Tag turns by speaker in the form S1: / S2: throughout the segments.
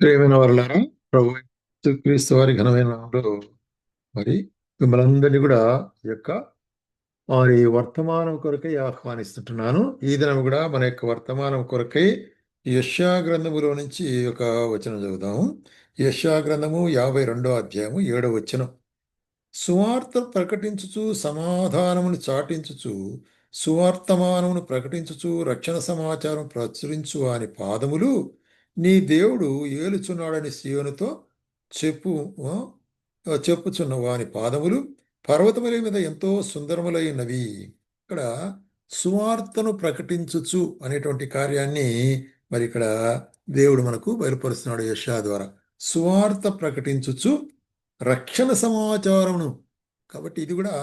S1: ప్రేమైన వారులారా ప్రభు క్రీస్తు వారి ఘనమైన మరి మిమ్మల్ని కూడా ఈ యొక్క వారి వర్తమానం కొరకై ఆహ్వానిస్తుంటున్నాను. ఈ దినం కూడా మన యొక్క వర్తమానం కొరకై యశా గ్రంథములో నుంచి ఒక వచనం చదువుతాము యశా గ్రంథము యాభై రెండో అధ్యాయము ఏడో వచనం. సువార్త ప్రకటించుచు సమాధానమును చాటించుచు సువార్తమానమును ప్రకటించుచు రక్షణ సమాచారం ప్రచురించు అని పాదములు నీ దేవుడు ఏలుచున్నాడని సీయోనుతో చెప్పు చెప్పుచున్న వాని పాదములు పర్వతముల మీద ఎంతో సుందరములైనవి. ఇక్కడ సువార్తను ప్రకటించుచు అనేటువంటి కార్యాన్ని మరి ఇక్కడ దేవుడు మనకు బయలుపరుస్తున్నాడు యశా ద్వారా. సువార్త ప్రకటించుచు రక్షణ సమాచారమును. కాబట్టి ఇది కూడా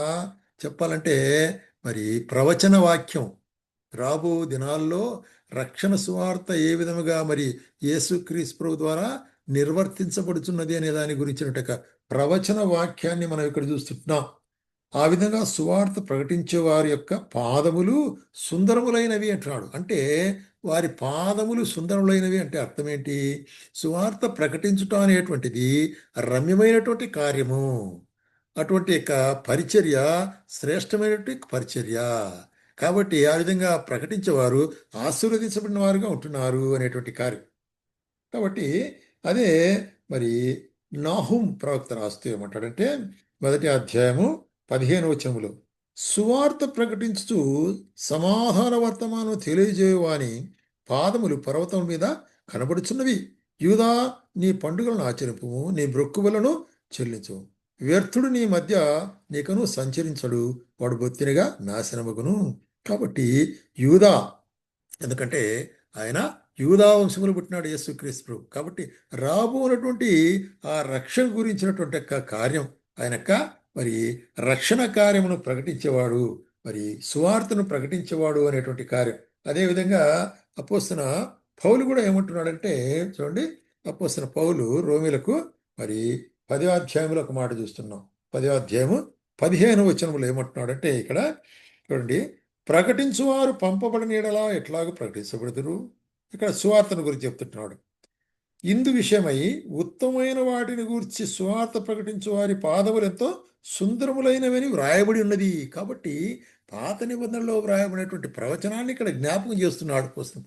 S1: చెప్పాలంటే మరి ప్రవచన వాక్యం రాబో దినాల్లో రక్షణ సువార్త ఏ విధముగా మరి యేసుక్రీస్ ప్రభు ద్వారా నిర్వర్తించబడుచున్నది అనే దాని గురించిన ప్రవచన వాక్యాన్ని మనం ఇక్కడ చూస్తుంటున్నాం. ఆ విధంగా సువార్త ప్రకటించే వారి యొక్క పాదములు సుందరములైనవి అంటున్నాడు. అంటే వారి పాదములు సుందరములైనవి అంటే అర్థం ఏంటి? సువార్త ప్రకటించుట అనేటువంటిది రమ్యమైనటువంటి కార్యము. అటువంటి యొక్క పరిచర్య శ్రేష్టమైనటువంటి పరిచర్య. కాబట్టి ఆ విధంగా ప్రకటించేవారు ఆశీర్వదించబడిన వారుగా ఉంటున్నారు అనేటువంటి కార్యం. కాబట్టి అదే మరి నాహుం ప్రవక్త రాస్తూ ఏమంటాడంటే మొదటి అధ్యాయము పదిహేను వచనములు. సువార్త ప్రకటించుతూ సమాధాన వర్తమానం తెలియజేయవాని పాదములు పర్వతం మీద కనబడుచున్నవి. యూదా నీ పండుగలను ఆచరింపు నీ బ్రొక్కువలను చెల్లించు వ్యర్థుడు నీ మధ్య నీకను సంచరించడు. వాడు బొత్తినిగా నాశనమగును. కాబట్టి యూదా ఎందుకంటే ఆయన యూదా వంశములు పుట్టినాడు యేసుక్రీస్తు. కాబట్టి రాబోనటువంటి ఆ రక్షణ గురించినటువంటి యొక్క కార్యం ఆయన మరి రక్షణ కార్యమును ప్రకటించేవాడు మరి సువార్తను ప్రకటించేవాడు అనేటువంటి కార్యం. అదేవిధంగా అపోస్తున్న పౌలు కూడా ఏమంటున్నాడంటే చూడండి అపోస్తున్న పౌలు రోమిలకు మరి పదో అధ్యాయంలో ఒక మాట చూస్తున్నాం. పదో అధ్యాయము పదిహేను వచనములు ఏమంటున్నాడంటే ఇక్కడ చూడండి ప్రకటించువారు పంపబడినీడలా ఎట్లాగూ ప్రకటించబడుతురు ఇక్కడ సువార్తను గురించి చెప్తున్నాడు ఇందు విషయమై ఉత్తమైన వాటిని గురించి సువార్త ప్రకటించు వారి పాదములు ఎంతో సుందరములైనవని వ్రాయబడి ఉన్నది. కాబట్టి పాత నిబంధనలో వ్రాయబడినటువంటి ప్రవచనాన్ని ఇక్కడ జ్ఞాపకం చేస్తున్నాడు కోసం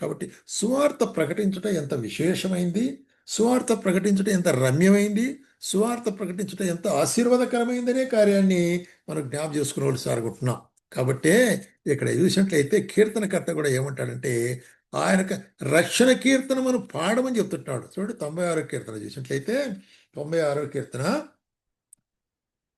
S1: కాబట్టి సువార్త ప్రకటించడం ఎంత విశేషమైంది? సువార్త ప్రకటించడం ఎంత రమ్యమైంది? సువార్త ప్రకటించడం ఎంత ఆశీర్వాదకరమైందనే కార్యాన్ని మనం జ్ఞాపం చేసుకునే సాగుతున్నాం కాబట్టే ఇక్కడ చూసినట్లయితే కీర్తనకర్త కూడా ఏమంటాడంటే ఆయన రక్షణ కీర్తన మనం పాడమని చెప్తుంటాడు. చూడండి తొంభై ఆరో కీర్తన చూసినట్లయితే తొంభై ఆరో కీర్తన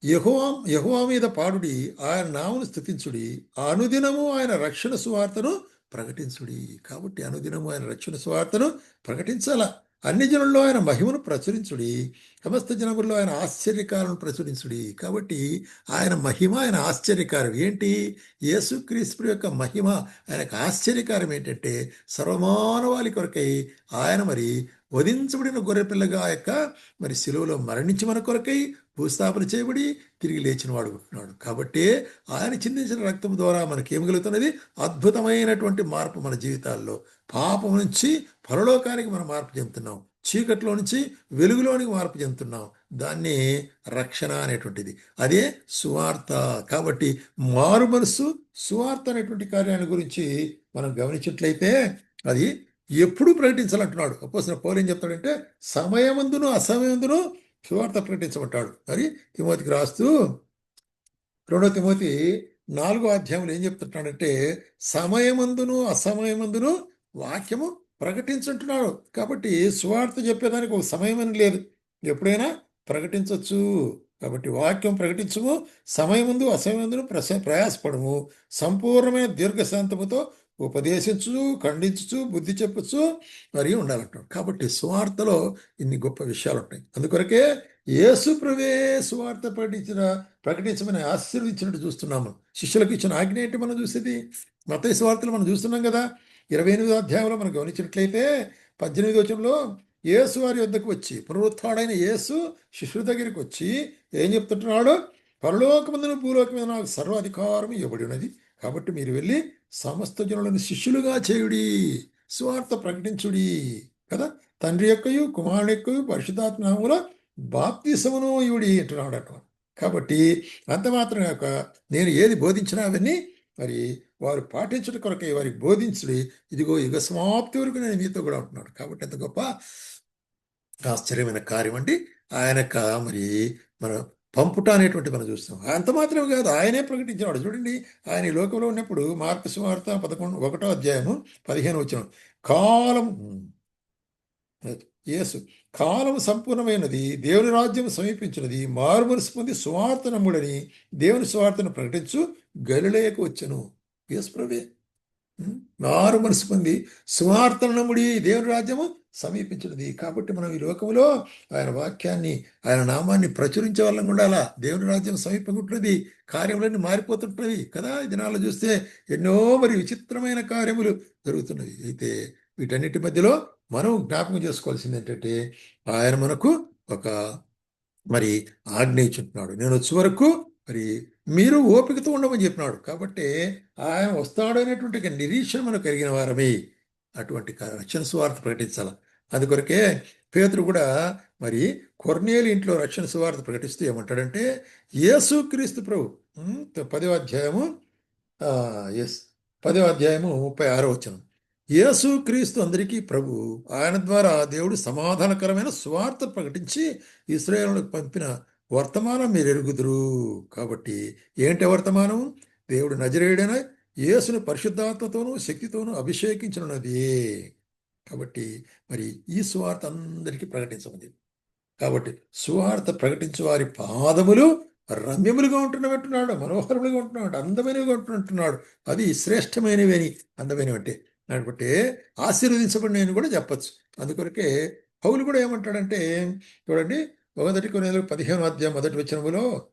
S1: యహోవా యహోవా మీద పాడుడి ఆయన నామును స్థుతించుడి అనుదినము ఆయన రక్షణ సువార్తను ప్రకటించుడి. కాబట్టి అనుదినము ఆయన రక్షణ సువార్తను ప్రకటించాల. అన్ని జనుల్లో ఆయన మహిమను ప్రచురించుడి సమస్త జనముల్లో ఆయన ఆశ్చర్యకాలను ప్రచురించుడి. కాబట్టి ఆయన మహిమ ఆయన ఆశ్చర్యకారం. ఏంటి? యేసుక్రీస్తు యొక్క మహిమ ఆయనకు ఆశ్చర్యకారం ఏంటంటే సర్వమానవాళి కొరకై ఆయన మరి వధించబడిన గొర్రెపిల్లగా యొక్క మరి శిలువలో మరణించి మన కొరకై భూస్థాపన చేయబడి తిరిగి లేచిన వాడు ఉంటున్నాడు కాబట్టి ఆయన చిందించిన రక్తం ద్వారా మనకి ఏం కలుగుతున్నది? అద్భుతమైనటువంటి మార్పు మన జీవితాల్లో. పాపం నుంచి పరలోకానికి మనం మార్పు చెందుతున్నాం. చీకట్లో నుంచి వెలుగులోనికి మార్పు చెందుతున్నాం. దాన్ని రక్షణ అనేటువంటిది. అదే సువార్త. కాబట్టి మారు మనస్సు సువార్త అనేటువంటి కార్యాన్ని గురించి మనం గమనించినట్లయితే అది ఎప్పుడు ప్రకటించాలంటున్నాడు. అపోసిన పౌరు ఏం చెప్తాడంటే సమయమందును అసమయందును సువార్త ప్రకటించమంటాడు అది తిమోతికి రాస్తూ రెండో తిమోతి నాలుగో అధ్యాయంలో ఏం చెప్తున్నాడంటే సమయమందును అసమయమందును వాక్యము ప్రకటించుంటున్నాడు. కాబట్టి సువార్త చెప్పేదానికి ఒక సమయం అని లేదు. ఎప్పుడైనా ప్రకటించవచ్చు కాబట్టి వాక్యం ప్రకటించము సమయముందు అసమయమందును ప్రస ప్రయాసపడము. సంపూర్ణమైన దీర్ఘశాంతముతో ఉపదేశించు ఖండించు బుద్ధి చెప్పచ్చు మరియు ఉండాలంటాడు కాబట్టి సువార్తలో ఇన్ని గొప్ప విషయాలు ఉంటాయి అందుకొరకే యేసు ప్రవే సువార్త ప్రకటించిన ప్రకటించమని ఆశీర్వదించినట్టు చూస్తున్నాము. శిష్యులకు ఇచ్చిన ఆజ్ఞ ఏంటి మనం చూసేది? మత సువార్తలు మనం చూస్తున్నాం కదా. ఇరవై ఎనిమిదో అధ్యాయంలో మనం గమనించినట్లయితే పద్దెనిమిది వచనంలో యేసు వారి వద్దకు వచ్చి పునరుత్డైన యేసు శిష్యుల దగ్గరికి వచ్చి ఏం చెప్తుంటున్నాడు? పరలోకమందున భూలోకం మీద నాకు సర్వాధికారం ఇవ్వబడి ఉన్నది. కాబట్టి మీరు వెళ్ళి సమస్త జనులను శిష్యులుగా చేయుడి స్వార్థ ప్రకటించుడి కదా? తండ్రి యొక్కయు కుమారుడు యొక్కయు పరిశుద్ధాత్మ బాప్తిసమును ఇవిడి అంటున్నాడు అన్నమాట కాబట్టి అంత మాత్రం కాక నేను ఏది బోధించినా అవన్నీ మరి వారు పాటించడం కొరకై వారికి బోధించుడి. ఇదిగో యుగ సమాప్తి వరకు నేను మీతో కూడా ఉంటున్నాడు. కాబట్టి ఎంత గొప్ప ఆశ్చర్యమైన కార్యం అండి ఆయన మరి మన పంపుట అనేటువంటి మనం చూస్తాం. అంత మాత్రమే కాదు ఆయనే ప్రకటించినాడు. చూడండి ఆయన ఈ లోకంలో ఉన్నప్పుడు మార్పు సువార్త పదకొండు ఒకటో అధ్యాయము పదిహేను వచ్చిన కాలం యేసు కాలం సంపూర్ణమైనది దేవుని రాజ్యం సమీపించినది మారు పొంది సువార్త నమ్ముడని దేవుని సువార్తను ప్రకటించు గలిలేయకు వచ్చను. యేసు ప్రభే మారు మనసు పొంది సువార్త నమ్ముడి దేవుని రాజ్యము సమీపించినది. కాబట్టి మనం ఈ లోకంలో ఆయన వాక్యాన్ని ఆయన నామాన్ని ప్రచురించే వాళ్ళం ఉండాలా దేవుని రాజ్యం సమీపకుంటున్నది కార్యములన్నీ మారిపోతుంటున్నవి కదా? ఈ దినాల్లో చూస్తే ఎన్నో మరి విచిత్రమైన కార్యములు జరుగుతున్నవి. అయితే వీటన్నిటి మధ్యలో మనం జ్ఞాపకం చేసుకోవాల్సింది ఏంటంటే ఆయన మనకు ఒక మరి ఆజ్ఞ ఇచ్చుంటున్నాడు. నేను వచ్చే వరకు మరి మీరు ఓపికతో ఉండమని చెప్పినాడు. కాబట్టి ఆయన వస్తాడు అనేటువంటి నిరీక్షణ మనకు కలిగిన వారమే. అటువంటి రక్షణ సువార్త అది అందుకొరకే పేతురు కూడా మరి కొర్నేలు ఇంట్లో రక్షణ సువార్త ప్రకటిస్తూ ఏమంటాడంటే యేసు క్రీస్తు ప్రభు. పదవ అధ్యాయము ఎస్ పదవ అధ్యాయము ముప్పై ఆరో వచనం. యేసు క్రీస్తు అందరికీ ప్రభు ఆయన ద్వారా దేవుడు సమాధానకరమైన సువార్త ప్రకటించి ఇస్రాయేలులకు పంపిన వర్తమానం మీరు ఎరుగుదురు కాబట్టి ఏంటి వర్తమానం దేవుడు నజరేయుడైనా యేసును పరిశుద్ధాత్మతోనూ శక్తితోనూ అభిషేకించినది. కాబట్టి మరి ఈ సువార్త అందరికీ ప్రకటించమంది కాబట్టి సువార్త ప్రకటించే వారి పాదములు రమ్యములుగా ఉంటున్నట్టున్నాడు మనోహరములుగా ఉంటున్నాడు అందమైనవిగా ఉంటున్నట్టున్నాడు. అది శ్రేష్టమైనవి అని అందమైనవి అంటే. ఆశీర్వదించబడిన అని కూడా చెప్పచ్చు. అందుకొరకే పౌలు కూడా ఏమంటాడంటే చూడండి మొదటి కొన్ని పదిహేను అధ్యాయం మొదటి వచ్చినములో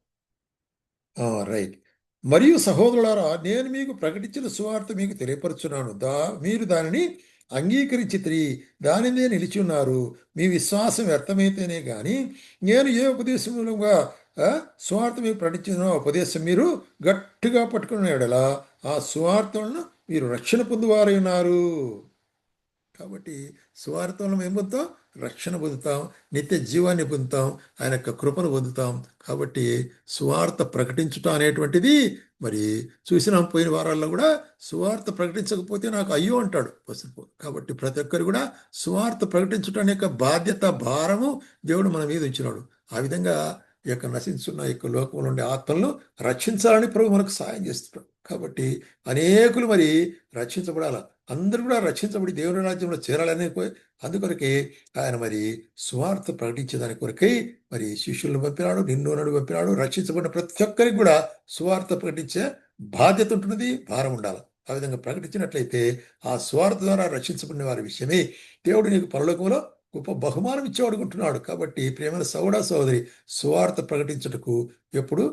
S1: రైట్. మరియు సహోదరులారా నేను మీకు ప్రకటించిన సువార్త మీకు తెలియపరుచున్నాను. దా మీరు దానిని అంగీకరించితిరి దాని మీద నిలిచి ఉన్నారు. మీ విశ్వాసం వ్యర్థమైతేనే కానీ నేను ఏ ఉపదేశములుగా ఆ, సువార్త మీకు ప్రకటించిన ఉపదేశం మీరు గట్టిగా పట్టుకున్న ఎడలా ఆ సువార్తలను మీరు రక్షణ పొందువారై ఉన్నారు. కాబట్టి సువార్తలను ఏం రక్షణ పొందుతాం నిత్య జీవాన్ని పొందుతాం ఆయన యొక్క కృపను పొందుతాం. కాబట్టి సువార్త ప్రకటించుట అనేటువంటిది మరి చూసినాం పోయిన వారాల్లో కూడా సువార్త ప్రకటించకపోతే నాకు అయ్యో అంటాడు పసుపు కాబట్టి ప్రతి ఒక్కరు కూడా సువార్త ప్రకటించటం అనే యొక్క బాధ్యత భారము దేవుడు మన మీద ఉంచినాడు. ఆ విధంగా ఈ యొక్క నశించున్న యొక్క లోకంలో ఉండే ఆత్మలను రక్షించాలని ప్రభు మనకు సాయం చేస్తున్నాడు. కాబట్టి అనేకులు మరి రక్షించబడాల. అందరూ కూడా రక్షించబడి దేవుని రాజ్యంలో చేరాలనే అందుకొరకే ఆయన మరి సువార్త ప్రకటించేదాని కొరకై మరి శిష్యులను పంపినాడు నిన్ను నడు పంపినాడు రక్షించబడిన ప్రతి ఒక్కరికి కూడా సువార్త ప్రకటించే బాధ్యత ఉంటున్నది భారం ఉండాలి. ఆ విధంగా ప్రకటించినట్లయితే ఆ స్వార్థ ద్వారా రక్షించబడిన వారి విషయమే దేవుడు నీకు పరలోకంలో గొప్ప బహుమానం ఇచ్చేవాడుకుంటున్నాడు కాబట్టి ప్రేమైన సౌడా సోదరి సువార్త ప్రకటించుటకు ఎప్పుడు